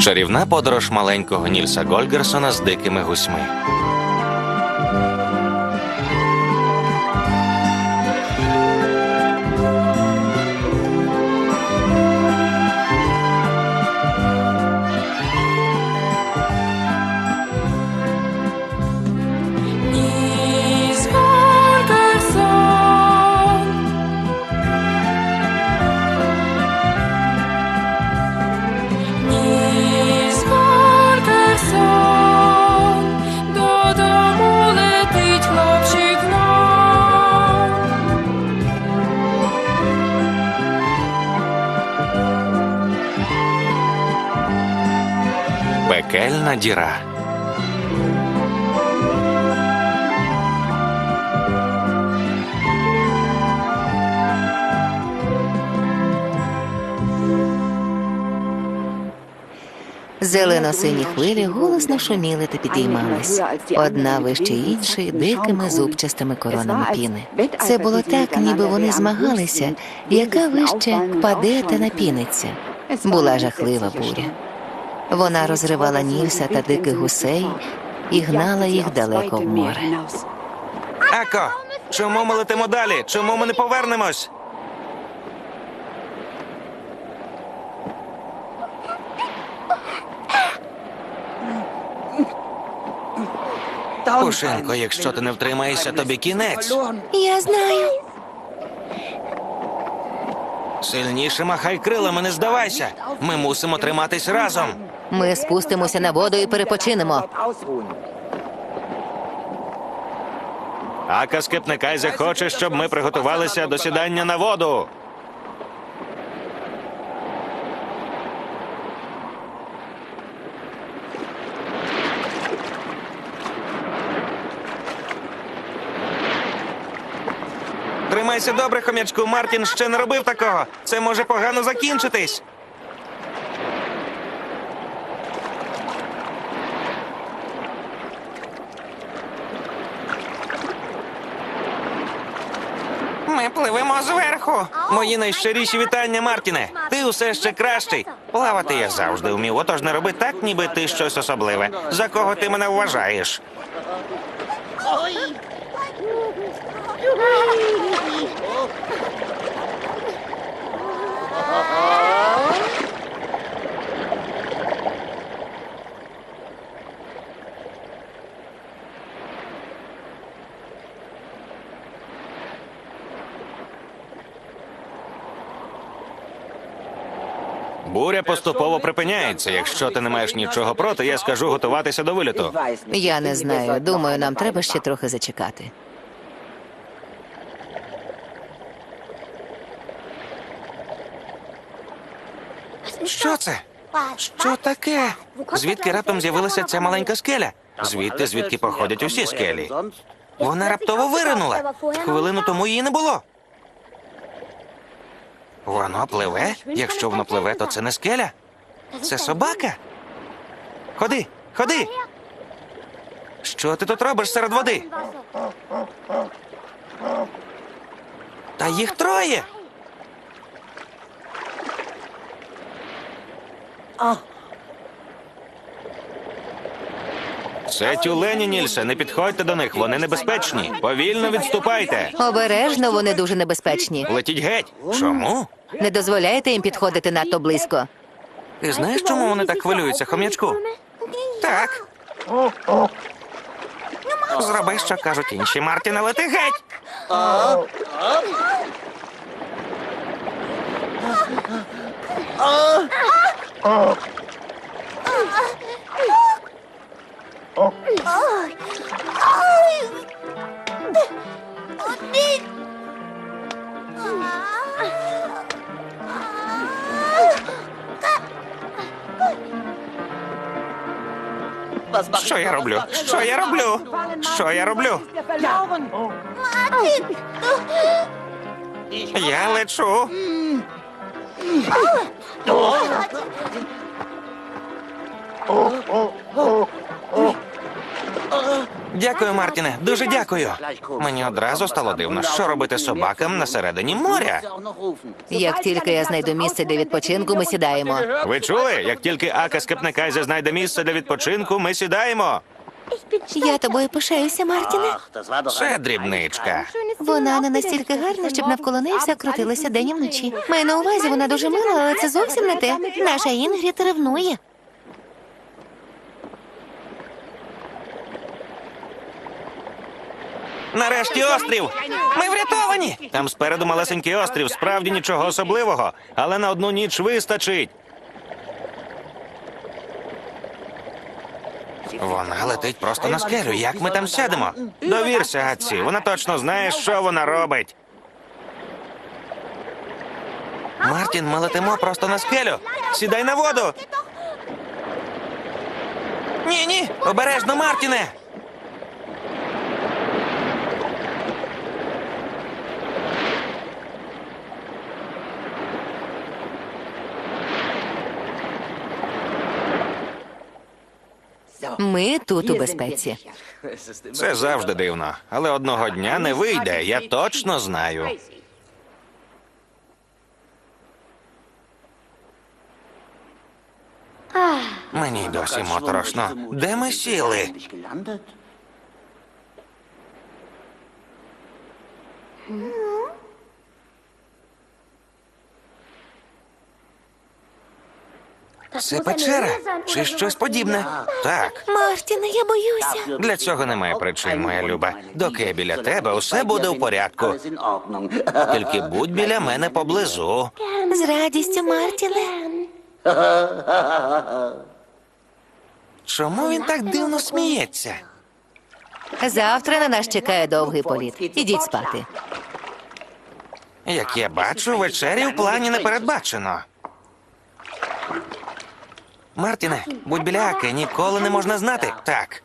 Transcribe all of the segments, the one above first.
Чарівна подорож маленького Нільса Гольгерсона з дикими гусьми. Пекельна діра. Зелено-сині хвилі голосно шуміли та підіймались. Одна вище іншої дикими зубчастими коронами піни. Це було так, ніби вони змагалися, яка вище впаде та напіниться. Була жахлива буря. Вона розривала Нільса та диких гусей і гнала їх далеко в море. Еко, чому ми летимо далі? Чому ми не повернемось? Пушенко, якщо ти не втримаєшся, тобі кінець. Я знаю. Сильніше махай крилами, не здавайся. Ми мусимо триматись разом. Ми спустимося на воду і перепочинемо. Ака Скепникайзе хоче, щоб ми приготувалися до сідання на воду. Тримайся добре, хомячку. Мартін ще не робив такого. Це може погано закінчитись. Зверху. Мої найщиріші вітання, Мартіне. Ти усе ще кращий. Плавати я завжди вмів, отож не роби так, ніби ти щось особливе. За кого ти мене вважаєш? Буря поступово припиняється. Якщо ти не маєш нічого проти, я скажу готуватися до виліту. Я не знаю. Думаю, нам треба ще трохи зачекати. Що це? Що таке? Звідки раптом з'явилася ця маленька скеля? Звідти, звідки походять усі скелі. Вона раптово виринула. Хвилину тому її не було. Воно пливе? Якщо воно пливе, то це не скеля. Це собака. Ходи, ходи. Що ти тут робиш серед води? Та їх троє. Це тюлені, Нільсе, не підходьте до них, вони небезпечні. Повільно відступайте. Обережно вони дуже небезпечні. Летіть геть. Чому? Не дозволяйте їм підходити надто близько. Ти знаєш, чому вони так хвилюються, хом'ячку? Так. Зроби, що кажуть інші. Мартіне, лети геть. Що я роблю? Що я роблю? Що я роблю? Я лечу. Дякую, Мартіне, дуже дякую. Мені одразу стало дивно, що робити собакам на середині моря. Як тільки я знайду місце для відпочинку, ми сідаємо. Ви чули? Як тільки Ака Скепнекайзе знайде місце для відпочинку, ми сідаємо. Я тобою пишаюся, Мартіне. Це дрібничка. Вона не настільки гарна, щоб навколо неї все крутилося день і вночі. Маю на увазі, вона дуже мила, але це зовсім не те. Наша Інгрід ревнує. Нарешті острів. Ми врятовані. Там спереду малесенький острів, справді нічого особливого, але на одну ніч вистачить. Вона летить просто на скелю. Як ми там сядемо? Довірся, Гатсі. Вона точно знає, що вона робить. Мартін, ми летимо просто на скелю. Сідай на воду. Ні, ні, обережно, Мартіне. Ми тут у безпеці. Це завжди дивно, але одного дня не вийде, я точно знаю. Мені й досі моторошно. Де ми сіли? Це печера чи щось подібне? Так. Мартіне, я боюся. Для цього немає причин, моя люба. Доки я біля тебе, усе буде в порядку. Тільки будь біля мене поблизу. З радістю, Мартіне. Чому він так дивно сміється? Завтра на нас чекає довгий політ. Ідіть спати. Як я бачу, вечері в плані не передбачено. Мартіне, будь біля Аки, ніколи не можна знати. Так.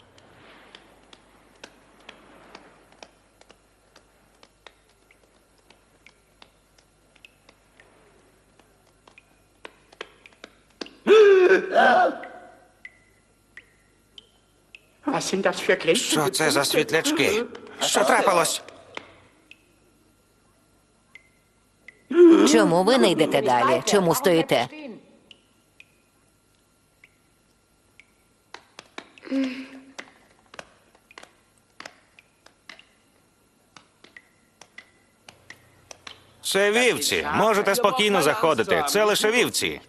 Що це за світлячки? Що трапилось? Чому ви не йдете далі? Чому стоїте? Це вівці. Можете спокійно заходити. Це лише вівці.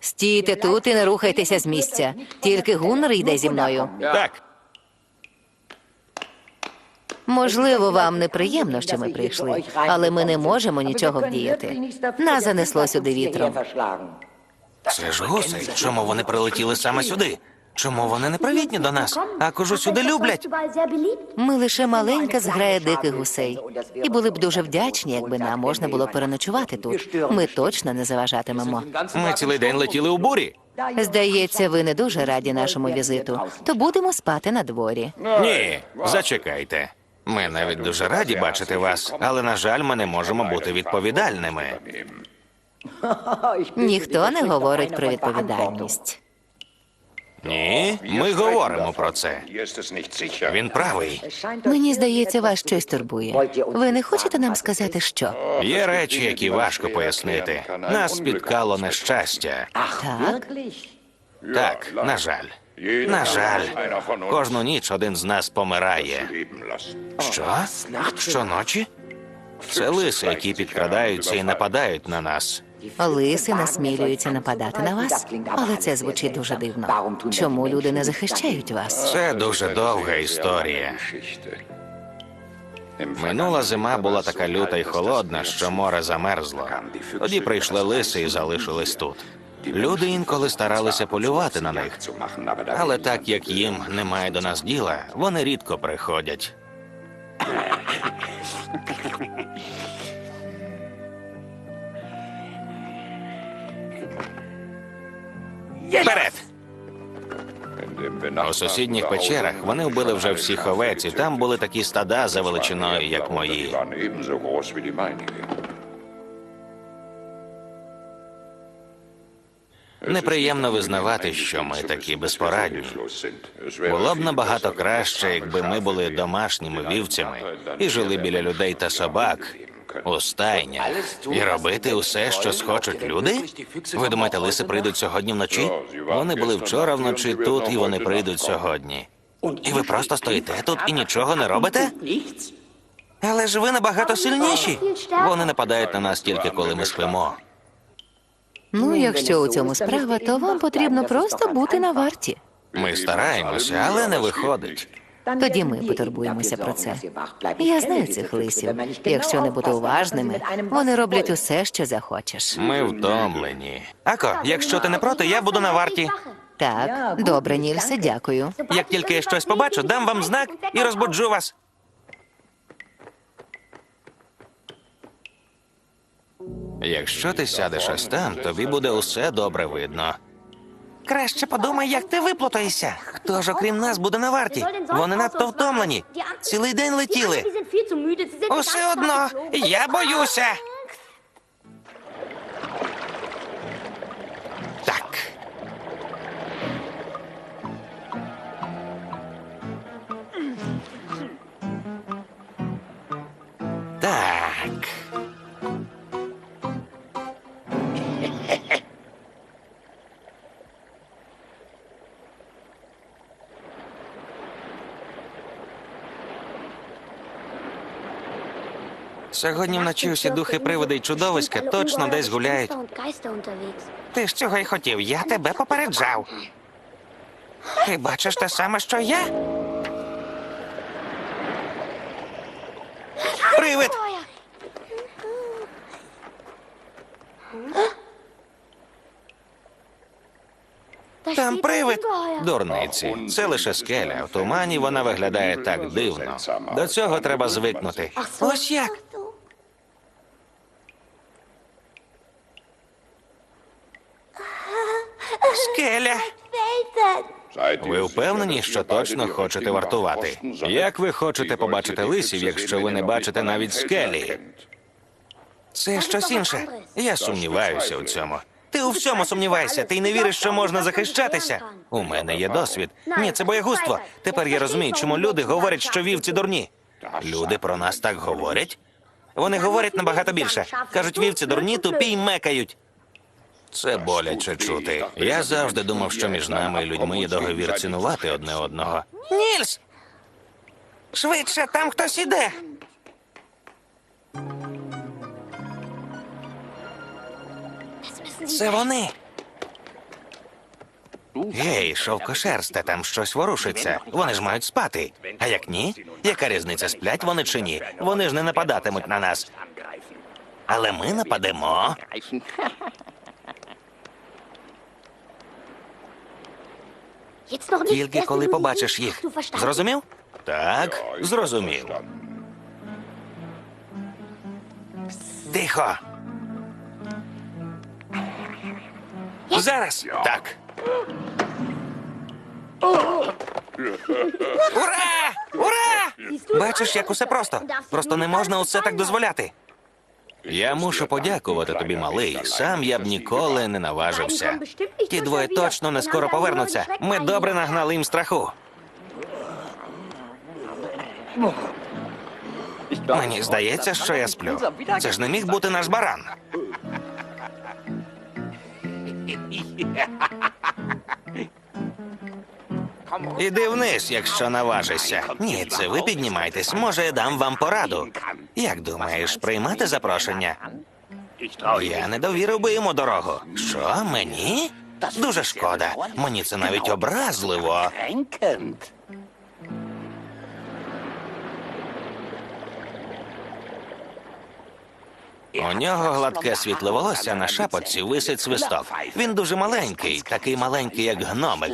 Стійте тут і не рухайтеся з місця. Тільки Гуннер йде зі мною. Так. Можливо, вам неприємно, що ми прийшли, але ми не можемо нічого вдіяти. Нас занесло сюди вітром. Це ж гуси. Чому вони прилетіли саме сюди? Чому вони не привітні до нас? А кожу сюди люблять. Ми лише маленька зграя диких гусей. І були б дуже вдячні, якби нам можна було переночувати тут. Ми точно не заважатимемо. Ми цілий день летіли у бурі. Здається, ви не дуже раді нашому візиту, то будемо спати на дворі. Ні, зачекайте. Ми навіть дуже раді бачити вас, але на жаль, ми не можемо бути відповідальними. Ніхто не говорить про відповідальність. Ні, ми говоримо про це. Він правий. Мені здається, вас щось турбує. Ви не хочете нам сказати, що? Є речі, які важко пояснити. Нас спіткало нещастя. Так? Так, на жаль. На жаль, кожну ніч один з нас помирає. Що? Щоночі? Це лиси, які підкрадаються і нападають на нас. Лиси насмілюються нападати на вас, але це звучить дуже дивно. Чому люди не захищають вас? Це дуже довга історія. Минула зима була така люта й холодна, що море замерзло. Тоді прийшли лиси і залишились тут. Люди інколи старалися полювати на них, але так як їм немає до нас діла, вони рідко приходять. Вперед! У сусідніх печерах вони вбили вже всіх овець, і там були такі стада за величиною, як мої. Неприємно визнавати, що ми такі безпорадні. Було б набагато краще, якби ми були домашніми вівцями і жили біля людей та собак у стайнях і робити усе, що схочуть люди. Ви думаєте, лиси прийдуть сьогодні вночі? Вони були вчора вночі тут, і вони прийдуть сьогодні. І ви просто стоїте тут і нічого не робите? Але ж ви набагато сильніші. Вони нападають на нас тільки коли ми спимо. Ну, якщо у цьому справа, то вам потрібно просто бути на варті. Ми стараємося, але не виходить. Тоді ми потурбуємося про це. Я знаю цих лисів. Якщо не бути уважними, вони роблять усе, що захочеш. Ми втомлені. Ако, якщо ти не проти, я буду на варті. Так, добре, Нільсе, дякую. Як тільки я щось побачу, дам вам знак і розбуджу вас. Якщо ти сядеш ось там, тобі буде усе добре видно. Краще подумай, як ти виплутаєшся. Хто ж окрім нас буде на варті? Вони надто втомлені. Цілий день летіли. Усе одно, я боюся. Сьогодні вночі усі духи приводи й чудовиська точно десь гуляють. Ти ж цього й хотів, я тебе попереджав. Ти бачиш те саме, що я? Привид! Там привид. Дурниці. Це лише скеля. В тумані вона виглядає так дивно. До цього треба звикнути. Ось як. Скеля. Ви впевнені, що точно хочете вартувати? Як ви хочете побачити лисів, якщо ви не бачите навіть скелі? Це щось інше. Я сумніваюся у цьому. Ти у всьому сумніваєшся. Ти й не віриш, що можна захищатися. У мене є досвід. Ні, це боягузтво. Тепер я розумію, чому люди говорять, що вівці дурні. Люди про нас так говорять. Вони говорять набагато більше. Кажуть, вівці дурні, тупі й мекають. Це боляче чути. Я завжди думав, що між нами і людьми є договір цінувати одне одного. Нільс! Швидше, там хтось іде. Це вони. Гей, шовкошерсте, там щось ворушиться. Вони ж мають спати. А як ні? Яка різниця, сплять вони чи ні? Вони ж не нападатимуть на нас. Але ми нападемо. Тільки коли побачиш їх. Зрозумів? Так, зрозумів. Тихо. Зараз. Так. Ура! Ура! Бачиш, як усе просто. Просто не можна усе так дозволяти. Я мушу подякувати тобі, малий. Сам я б ніколи не наважився. Ті двоє точно не скоро повернуться. Ми добре нагнали їм страху. Мені здається, що я сплю. Це ж не міг бути наш баран. Іди вниз, якщо наважишся. Ні, це ви піднімайтесь. Може, я дам вам пораду. Як думаєш, приймати запрошення? Я не довірив би йому дорогу. Що, мені? Дуже шкода. Мені це навіть образливо. У нього гладке світле волосся на шапочці висить свисток. Він дуже маленький, такий маленький, як гномик,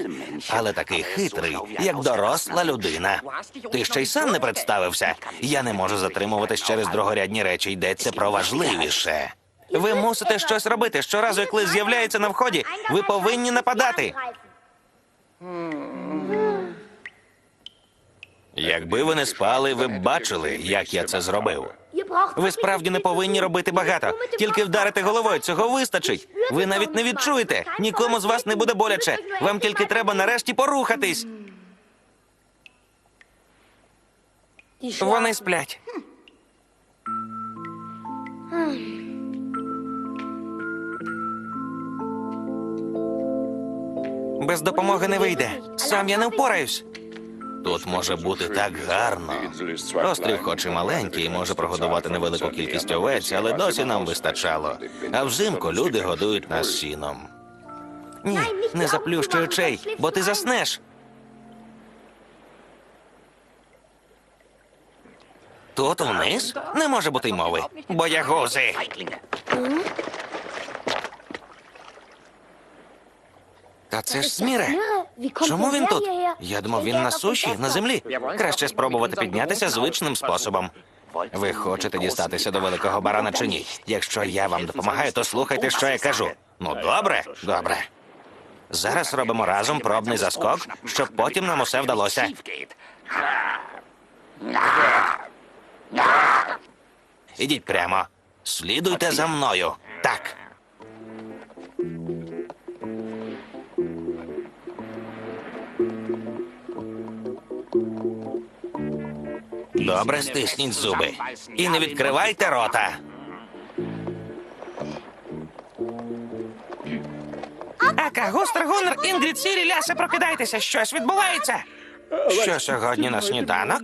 але такий хитрий, як доросла людина. Ти ще й сам не представився. Я не можу затримуватись через другорядні речі. Йдеться про важливіше. Ви мусите щось робити. Щоразу, як лис з'являється на вході, ви повинні нападати. Якби ви не спали, ви б бачили, як я це зробив. Ви справді не повинні робити багато. Тільки вдарити головою, цього вистачить. Ви навіть не відчуєте. Нікому з вас не буде боляче. Вам тільки треба нарешті порухатись. Вони сплять. Без допомоги не вийде. Сам я не впораюсь. Тут може бути так гарно. Острів, хоч і маленький, може прогодувати невелику кількість овець, але досі нам вистачало. А взимку люди годують нас сіном. Ні, не заплющуй очей, бо ти заснеш. Тут вниз не може бути й мови. Боягузи. Та це ж сміре. Чому він тут? Я думав, він на суші, на землі. Краще спробувати піднятися звичним способом. Ви хочете дістатися до великого барана чи ні? Якщо я вам допомагаю, то слухайте, що я кажу. Ну, добре, добре. Зараз робимо разом пробний заскок, щоб потім нам усе вдалося. Ідіть прямо. Слідуйте за мною. Так. Добре, стисніть зуби. І не відкривайте рота. Ака, Густер, Гуннер, Інгрід, Сірі, Лясе, прокидайтеся, щось відбувається. Що сьогодні на сніданок?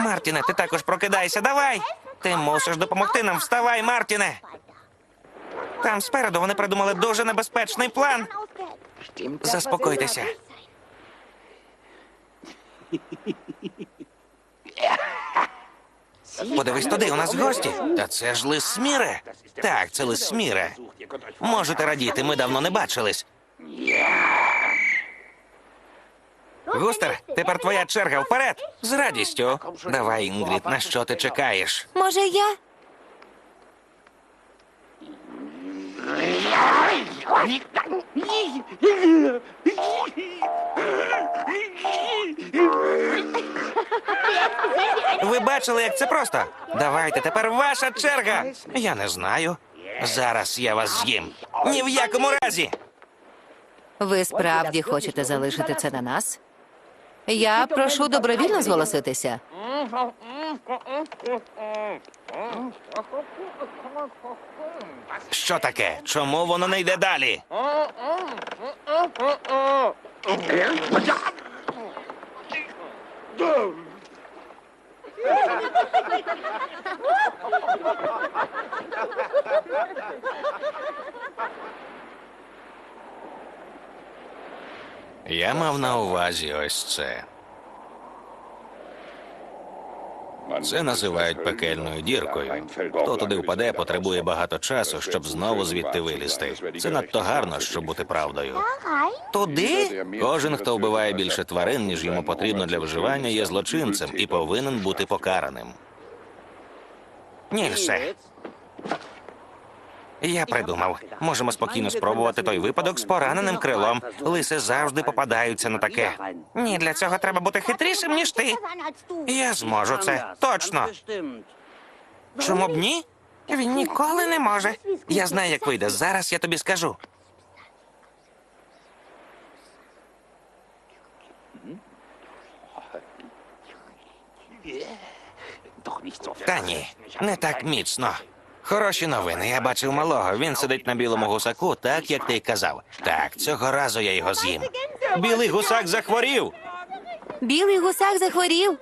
Мартіне, ти також прокидайся, давай. Ти мусиш допомогти нам. Вставай, Мартіне. Там спереду вони придумали дуже небезпечний план. Заспокойтеся. Подивись туди, у нас гості. Та це ж лис Сміре. Так, це лис Сміре. Можете радіти, ми давно не бачились. Густер, тепер твоя черга вперед. З радістю. Давай, Інгрід, на що ти чекаєш? Може, я? Ви бачили, як це просто? Давайте, тепер ваша черга. Я не знаю. Зараз я вас з'їм. Ні в якому разі. Ви справді хочете залишити це на нас? Я прошу добровільно зголоситися. Що таке? Чому воно не йде далі? Я мав на увазі ось це. Це називають пекельною діркою. Хто туди впаде, потребує багато часу, щоб знову звідти вилізти. Це надто гарно, щоб бути правдою. Туди? Кожен, хто вбиває більше тварин, ніж йому потрібно для виживання, є злочинцем і повинен бути покараним. Нільсе, я придумав. Можемо спокійно спробувати той випадок з пораненим крилом. Лиси завжди попадаються на таке. Ні, для цього треба бути хитрішим, ніж ти. Я зможу це. Точно. Чому б ні? Він ніколи не може. Я знаю, як вийде. Зараз я тобі скажу. Та ні, не так міцно. Хороші новини. Я бачив малого. Він сидить на білому гусаку, так як ти й казав. Так, цього разу я його з'їм. Білий гусак захворів. Білий гусак захворів.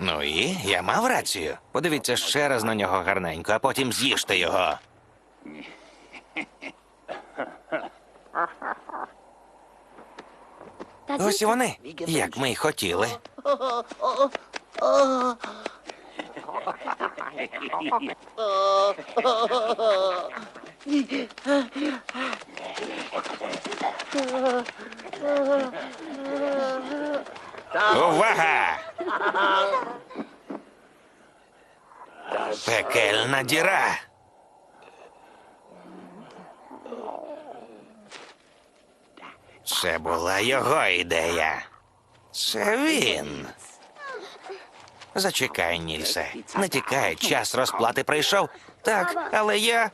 Ну і я мав рацію. Подивіться ще раз на нього гарненько, а потім з'їжте його. Ось і вони, як ми й хотіли. Увага! Пекельна діра. Це була його ідея. Це він. Зачекай, Нільсе. Не тікай, час розплати прийшов. Так, але я.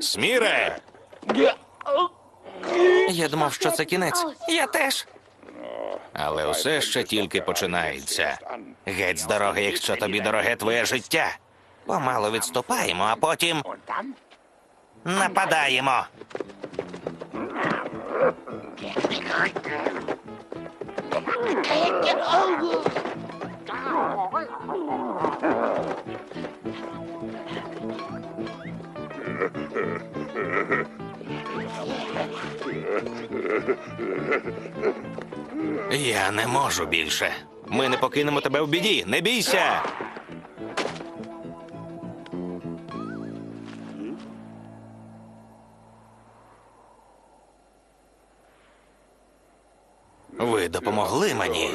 Сміре! Я думав, що це кінець. Я теж. Але все ще тільки починається. Геть з дороги, якщо тобі дороге твоє життя. Помало відступаємо, а потім нападаємо. Я не можу більше. Ми не покинемо тебе в біді. Не бійся. Ви допомогли мені.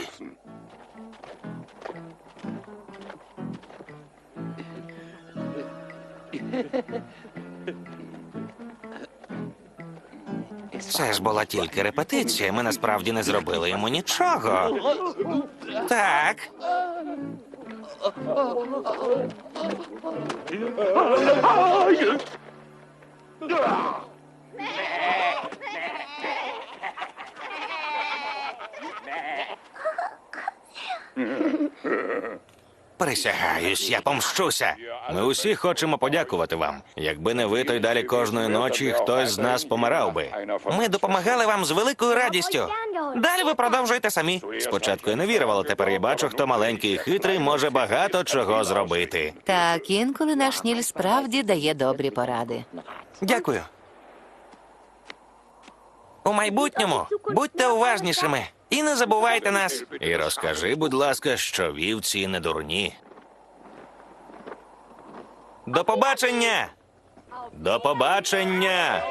Це ж була тільки репетиція. Ми насправді не зробили йому нічого. Так. Присягаюсь, я помщуся. Ми усі хочемо подякувати вам. Якби не ви, то й далі кожної ночі хтось з нас помирав би. Ми допомагали вам з великою радістю. Далі ви продовжуєте самі. Спочатку я не вірив, але тепер я бачу, хто маленький і хитрий може багато чого зробити. Так, інколи наш Ніль справді дає добрі поради. Дякую. У майбутньому будьте уважнішими і не забувайте нас. І розкажи, будь ласка, що вівці не дурні. До побачення! До побачення!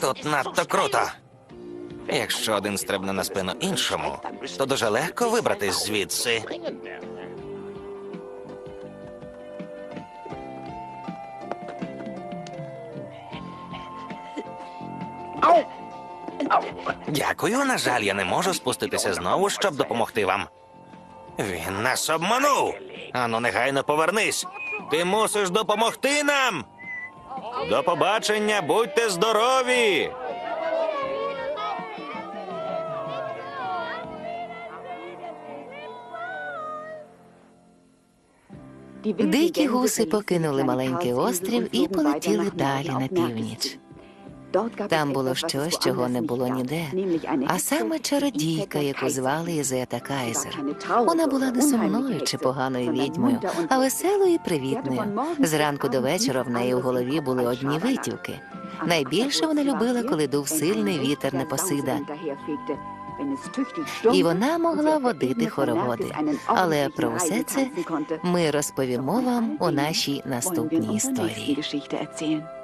Тут надто круто. Якщо один стрибне на спину іншому, то дуже легко вибратись звідси. Дякую. На жаль, я не можу спуститися знову, щоб допомогти вам. Він нас обманув. Ану, негайно повернись. Ти мусиш допомогти нам. До побачення, будьте здорові. Дикі гуси покинули маленький острів і полетіли далі на північ. Там було щось, чого не було ніде, а саме чародійка, яку звали Ізета Кайзер. Вона була не сумною чи поганою відьмою, а веселою і привітною. Зранку до вечора в неї в голові були одні витівки. Найбільше вона любила, коли дув сильний вітер Непосида. І вона могла водити хороводи. Але про все це ми розповімо вам у нашій наступній історії. історії.